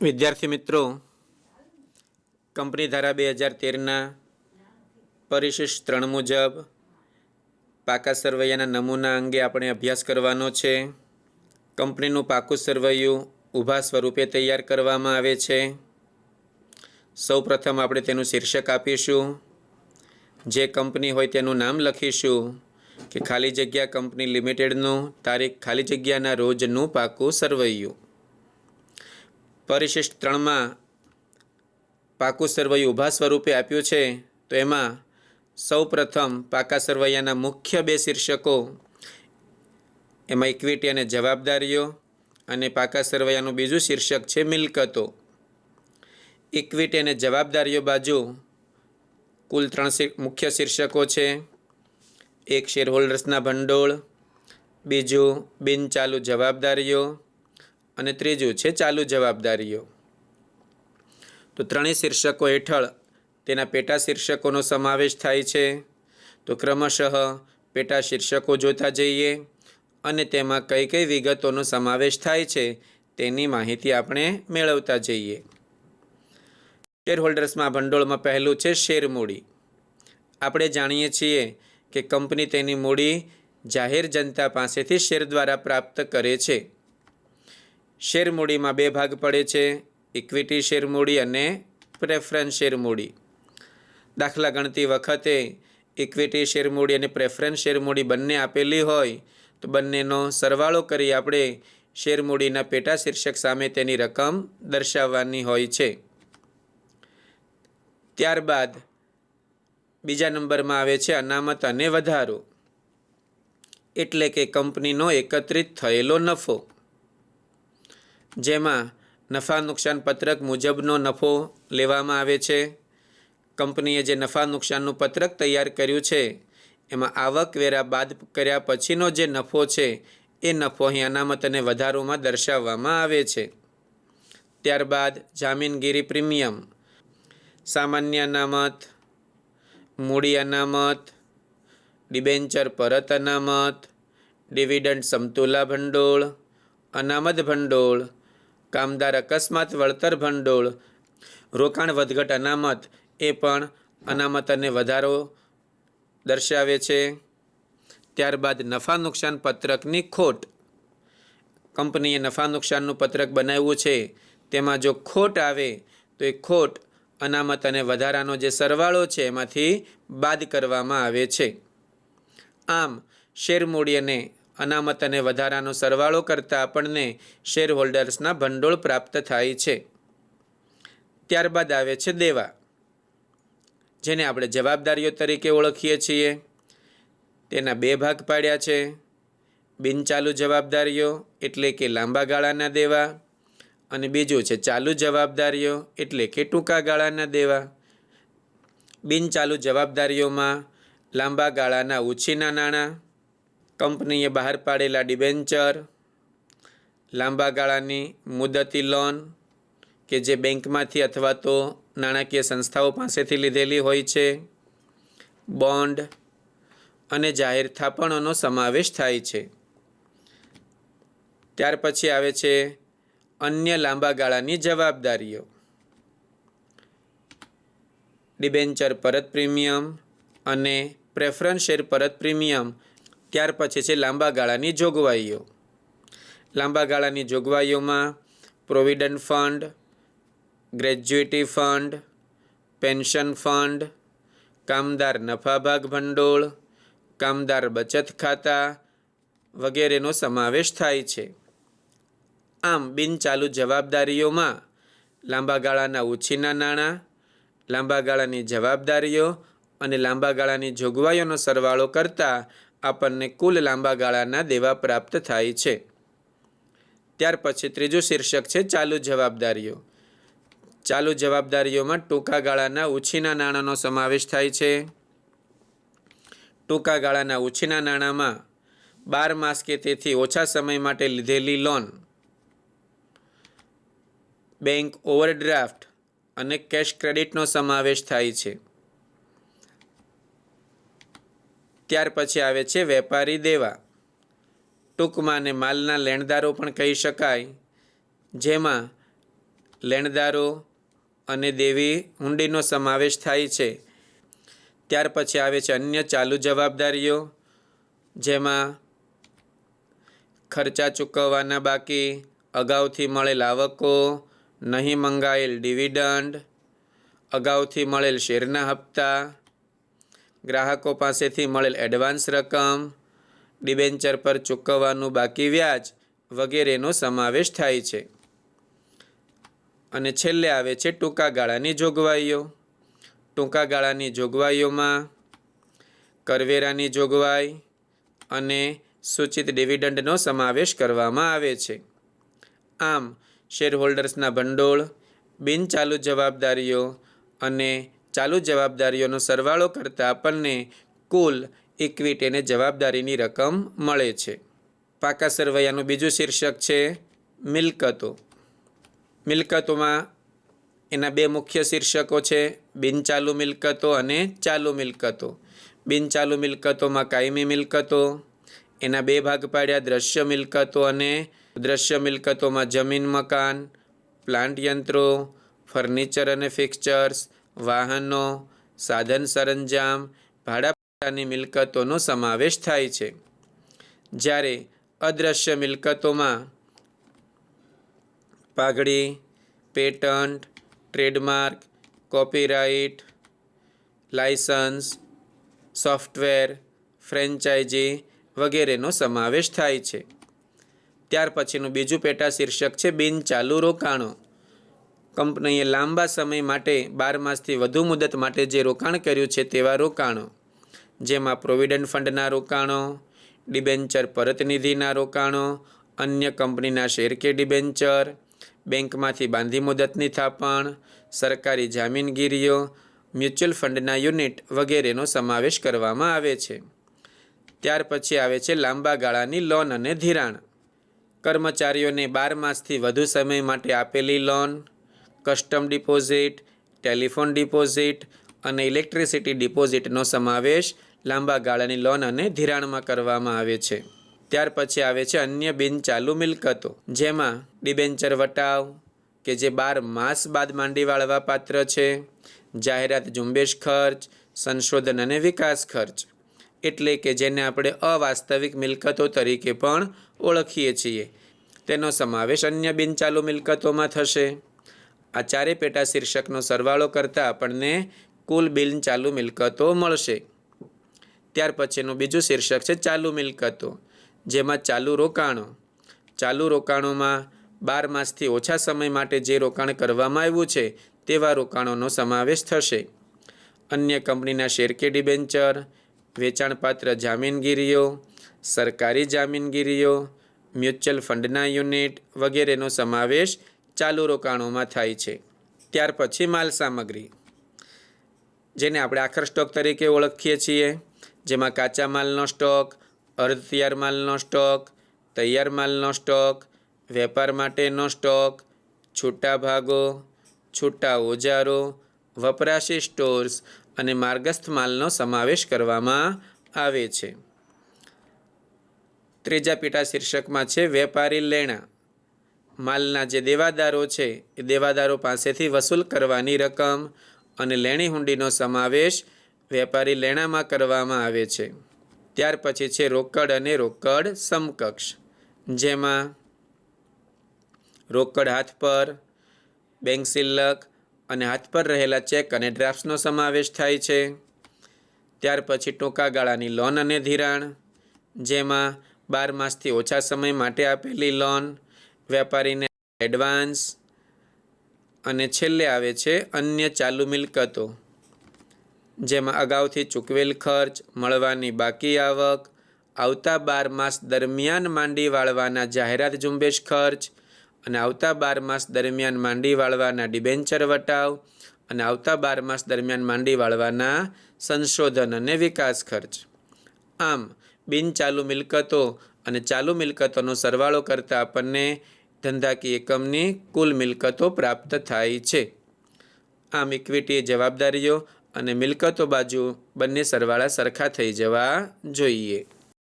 વિદ્યાર્થી મિત્રો, કંપની ધારા બે હજાર તેરના પરિશિષ્ટ ત્રણ મુજબ પાકા સરવૈયાના નમૂના અંગે આપણે અભ્યાસ કરવાનો છે. કંપનીનું પાકું સરવૈયું ઊભા સ્વરૂપે તૈયાર કરવામાં આવે છે. સૌ પ્રથમ આપણે તેનું શીર્ષક આપીશું. જે કંપની હોય તેનું નામ લખીશું કે ખાલી જગ્યા કંપની લિમિટેડનું તારીખ ખાલી જગ્યાના રોજનું પાકું સરવૈયું. પરિશિષ્ટ ત્રણમાં પાકું સરવૈયું ઊભા સ્વરૂપે આપ્યું છે, તો એમાં સૌ પ્રથમ પાકા સરવૈયાના મુખ્ય બે શીર્ષકો, એમાં ઇક્વિટી અને જવાબદારીઓ અને પાકા સરવૈયાનું બીજું શીર્ષક છે મિલકતો. ઇક્વિટી અને જવાબદારીઓ બાજુ કુલ ત્રણ મુખ્ય શીર્ષકો છે, એક શેરહોલ્ડર્સના ભંડોળ, બીજું બિનચાલુ જવાબદારીઓ અને ત્રીજું છે ચાલુ જવાબદારીઓ. તો ત્રણેય શીર્ષકો હેઠળ તેના પેટા શીર્ષકોનો સમાવેશ થાય છે. તો ક્રમશઃ પેટા શીર્ષકો જોતા જઈએ અને તેમાં કઈ કઈ વિગતોનો સમાવેશ થાય છે તેની માહિતી આપણે મેળવતા જઈએ. શેરહોલ્ડર્સમાં ભંડોળમાં પહેલું છે શેર મૂડી. આપણે જાણીએ છીએ કે કંપની તેની મૂડી જાહેર જનતા પાસેથી શેર દ્વારા પ્રાપ્ત કરે છે. શેર મૂડીમાં બે ભાગ પડે છે ઇક્વિટી શેર મૂડી અને પ્રેફરન્સ શેર મૂડી દાખલા ગણતી વખતે ઇક્વિટી શેર મૂડી અને પ્રેફરન્સ શેર મૂડી બંને આપેલી હોય, તો બંનેનો સરવાળો કરી આપણે શેરમૂડીના પેટા શીર્ષક સામે તેની રકમ દર્શાવવાની હોય છે. ત્યારબાદ બીજા નંબરમાં આવે છે અનામત અને વધારો. એટલે કે કંપનીનો એકત્રિત થયેલો નફો. જેમાં નફા નુકસાન પત્રક મુજબનો નફો લેવામાં આવે છે. કંપનીએ જે નફા નુકસાનનું પત્રક તૈયાર કર્યું છે, એમાં આવકવેરા બાદ કર્યા પછીનો જે નફો છે, એ નફો અહીં અનામત અને વધારોમાં દર્શાવવામાં આવે છે. ત્યારબાદ જામીનગીરી પ્રીમિયમ, સામાન્ય અનામત, મૂડી અનામત, ડિબેન્ચર પરત અનામત, ડિવિડન્ડ સમતુલા ભંડોળ, અનામત ભંડોળ કામદાર અકસ્માત, વળતર ભંડોળ, રોકાણ વધઘટ અનામત, એ પણ અનામત અને વધારો દર્શાવે છે. ત્યારબાદ નફા નુકસાન પત્રકની ખોટ. કંપનીએ નફા નુકસાનનું પત્રક બનાવ્યું છે. તેમાં જો ખોટ આવે, તો એ ખોટ અનામત અને વધારાનો જે સરવાળો છે, એમાંથી બાદ કરવામાં આવે છે. આમ શેર અને અનામત અને વધારાનો સરવાળો કરતાં આપણને શેર હોલ્ડર્સના ભંડોળ પ્રાપ્ત થાય છે. ત્યારબાદ આવે છે દેવા. જેને આપણે જવાબદારીઓ તરીકે ઓળખીએ છીએ. તેના બે ભાગ પાડ્યા છે. બિનચાલુ જવાબદારીઓ એટલે કે લાંબા ગાળાના દેવા અને બીજું છે ચાલુ જવાબદારીઓ એટલે કે ટૂંકા ગાળાના દેવા. બિનચાલુ જવાબદારીઓમાં લાંબા ગાળાના ઉછીના નાણાં કંપનીએ બહાર પાડેલા ડિબેન્ચર, લાંબા ગાળાની મુદતી લોન કે જે બેંકમાંથી અથવા તો નાણાકીય સંસ્થાઓ પાસેથી લીધેલી હોય છે, બોન્ડ અને જાહેર થાપણોનો સમાવેશ થાય છે. ત્યાર પછી આવે છે અન્ય લાંબા ગાળાની જવાબદારીઓ. ડિબેન્ચર પરત પ્રીમિયમ અને પ્રેફરન્સ શેર પરત પ્રીમિયમ ત્યાર પછી છે લાંબા ગાળાની જોગવાઈઓ. લાંબા ગાળાની જોગવાઈઓમાં provident fund, gratuity fund, pension fund, કામદાર નફાભાગ ભંડોળ, કામદાર બચત ખાતા વગેરેનો સમાવેશ થાય છે. આમ બિનચાલુ જવાબદારીઓમાં લાંબા ગાળાના ઉછીના નાણાં, લાંબા ગાળાની જવાબદારીઓ અને લાંબા ગાળાની જોગવાઈઓનો સરવાળો કરતાં આપણને કુલ લાંબા ગાળાના દેવા પ્રાપ્ત થાય છે. ત્યાર પછી ત્રીજું શીર્ષક છે ચાલુ જવાબદારીઓ. ચાલુ જવાબદારીઓમાં ટૂંકા ગાળાના ઉછીના નાણાંનો સમાવેશ થાય છે. ટૂંકા ગાળાના ઉછીના નાણાંમાં બાર માસ કે તેથી ઓછા સમય માટે લીધેલી લોન, બેંક ઓવરડ્રાફ્ટ અને કેશ ક્રેડિટનો સમાવેશ થાય છે. ત્યાર પછી આવે છે વેપારી દેવા. ટૂંકમાં ને માલના લેણદારો પણ કહી શકાય. જેમાં લેણદારો અને દેવી હુંડીનો સમાવેશ થાય છે. ત્યાર પછી આવે છે અન્ય ચાલુ જવાબદારીઓ, જેમાં ખર્ચા ચૂકવવાના બાકી, અગાઉથી મળેલ આવકો, નહીં મંગાયેલ ડિવિડન્ડ, અગાઉથી મળેલ શેરના હપ્તા ગ્રાહકો પાસેથી મળેલ એડવાન્સ રકમ ડિબેન્ચર પર ચૂકવવાનું બાકી વ્યાજ વગેરેનો સમાવેશ થાય છે. અને છેલ્લે આવે છે ટૂંકા ગાળાની જોગવાઈઓ. ટૂંકા ગાળાની જોગવાઈઓમાં કરવેરાની જોગવાઈ અને સૂચિત ડિવિડન્ડનો સમાવેશ કરવામાં આવે છે. આમ શેરહોલ્ડર્સના ભંડોળ, બિનચાલુ જવાબદારીઓ અને ચાલુ જવાબદારીઓનો સરવાળો કરતાં આપણને કુલ ઇક્વિટી એને જવાબદારીની રકમ મળે છે. પાકા સરવૈયાનું બીજું શીર્ષક છે મિલકતો. મિલકતોમાં એના બે મુખ્ય શીર્ષકો છે બિનચાલુ મિલકતો અને ચાલુ મિલકતો. બિનચાલુ મિલકતોમાં કાયમી મિલકતો, એના બે ભાગ પાડ્યા દ્રશ્ય મિલકતો અને દ્રશ્ય મિલકતોમાં જમીન મકાન, પ્લાન્ટ યંત્રો, ફર્નિચર અને ફિક્ચર્સ વાહનો, સાધન સરંજામ ભાડાની મિલકતોનો સમાવેશ થાય છે. જ્યારે અદ્રશ્ય મિલકતોમાં પાઘડી, patent, trademark, copyright licence software, franchise વગેરેનો સમાવેશ થાય છે. ત્યાર પછીનું બીજું પેટા શીર્ષક છે બિનચાલુ રોકાણો. કંપનીએ લાંબા સમય માટે બાર માસથી વધુ મુદત માટે જે રોકાણ કર્યું છે તેવા રોકાણો, જેમાં પ્રોવિડન્ટ ફંડના રોકાણો, ડિબેન્ચર પરતનિધિના રોકાણો, અન્ય કંપનીના શેર કે ડિબેન્ચર, બેંકમાંથી બાંધી મુદતની થાપણ, સરકારી જામીનગીરીઓ, મ્યુચ્યુઅલ ફંડના યુનિટ વગેરેનો સમાવેશ કરવામાં આવે છે. ત્યાર પછી આવે છે લાંબા ગાળાની લોન અને ધિરાણ. કર્મચારીઓને બાર માસથી વધુ સમય માટે આપેલી loan custom deposit telephone deposit અને ઇલેક્ટ્રિસિટી ડિપોઝિટનો સમાવેશ લાંબા ગાળાની લોન અને ધિરાણમાં કરવામાં આવે છે. ત્યાર પછી આવે છે અન્ય બિનચાલુ મિલકતો, જેમાં ડિબેન્ચર વટાવ, કે જે બાર માસ બાદ માંડી વાળવા પાત્ર છે, જાહેરાત ઝુંબેશ ખર્ચ, સંશોધન અને વિકાસ ખર્ચ. એટલે કે જેને આપણે અવાસ્તવિક મિલકતો તરીકે પણ ઓળખીએ છીએ. તેનો સમાવેશ અન્ય બિનચાલુ મિલકતોમાં થશે. આ ચારે પેટા શીર્ષકનો સરવાળો કરતાં આપણને કુલ બિલ ચાલુ મિલકતો મળશે. ત્યાર પછીનું બીજું શીર્ષક છે ચાલુ મિલકતો, જેમાં ચાલુ રોકાણો. ચાલુ રોકાણોમાં બાર માસથી ઓછા સમય માટે જે રોકાણ કરવામાં આવ્યું છે, તેવા રોકાણોનો સમાવેશ થશે. અન્ય કંપનીના શેર કે ડિબેન્ચર, વેચાણપાત્ર જામીનગીરીઓ, સરકારી જામીનગીરીઓ, મ્યુચ્યુઅલ ફંડના યુનિટ વગેરેનો સમાવેશ ચાલુ રોકાણોમાં થાય છે. ત્યાર પછી માલ સામગ્રી, જેને આપણે આખર સ્ટોક તરીકે ઓળખીએ છીએ, જેમાં કાચા માલનો સ્ટોક અર્ધ તૈયાર માલનો સ્ટોક, તૈયાર માલનો સ્ટોક, વેપાર માટેનો સ્ટોક, છૂટા ભાગો, છૂટા ઓજારો, વપરાશી સ્ટોર્સ અને માર્ગસ્થ માલનો સમાવેશ કરવામાં આવે છે. ત્રીજા પેટા શીર્ષકમાં છે વેપારી લેણા. માલના જે દેવાદારો છે, એ દેવાદારો પાસેથી વસૂલ કરવાની રકમ અને લેણી હુંડીનો સમાવેશ વેપારી લેણામાં કરવામાં આવે છે. ત્યાર પછી છે રોકડ અને રોકડ સમકક્ષ. જેમાં રોકડ હાથ પર, બેંક સિલક અને હાથ પર રહેલા ચેક અને ડ્રાફ્ટ્સનો સમાવેશ થાય છે. ત્યાર પછી ટૂંકા ગાળાની લોન અને ધિરાણ. જેમાં બાર માસથી ઓછા સમય માટે આપેલી લોન વેપારીને એડવાન્સ અને છેલ્લે આવે છે અન્ય ચાલુ મિલકતો, જેમાં અગાઉથી ચૂકવેલ ખર્ચ, મળવાની બાકી આવક, આવતા બાર માસ દરમિયાન માંડી વાળવાના જાહેરાત ઝુંબેશ ખર્ચ અને આવતા બાર માસ દરમિયાન માંડી વાળવાના ડિબેન્ચર વટાવ અને આવતા બાર માસ દરમિયાન માંડી વાળવાના સંશોધન અને વિકાસ ખર્ચ. આમ બિનચાલુ મિલકતો અને ચાલુ મિલકતોનો સરવાળો કરતાં આપણને ધંધાકીય એકમની કુલ મિલકતો પ્રાપ્ત થાય છે. આમ ઇક્વિટી જવાબદારીઓ અને મિલકતો બાજુ બંને સરવાળા સરખા થઈ જવા જોઈએ.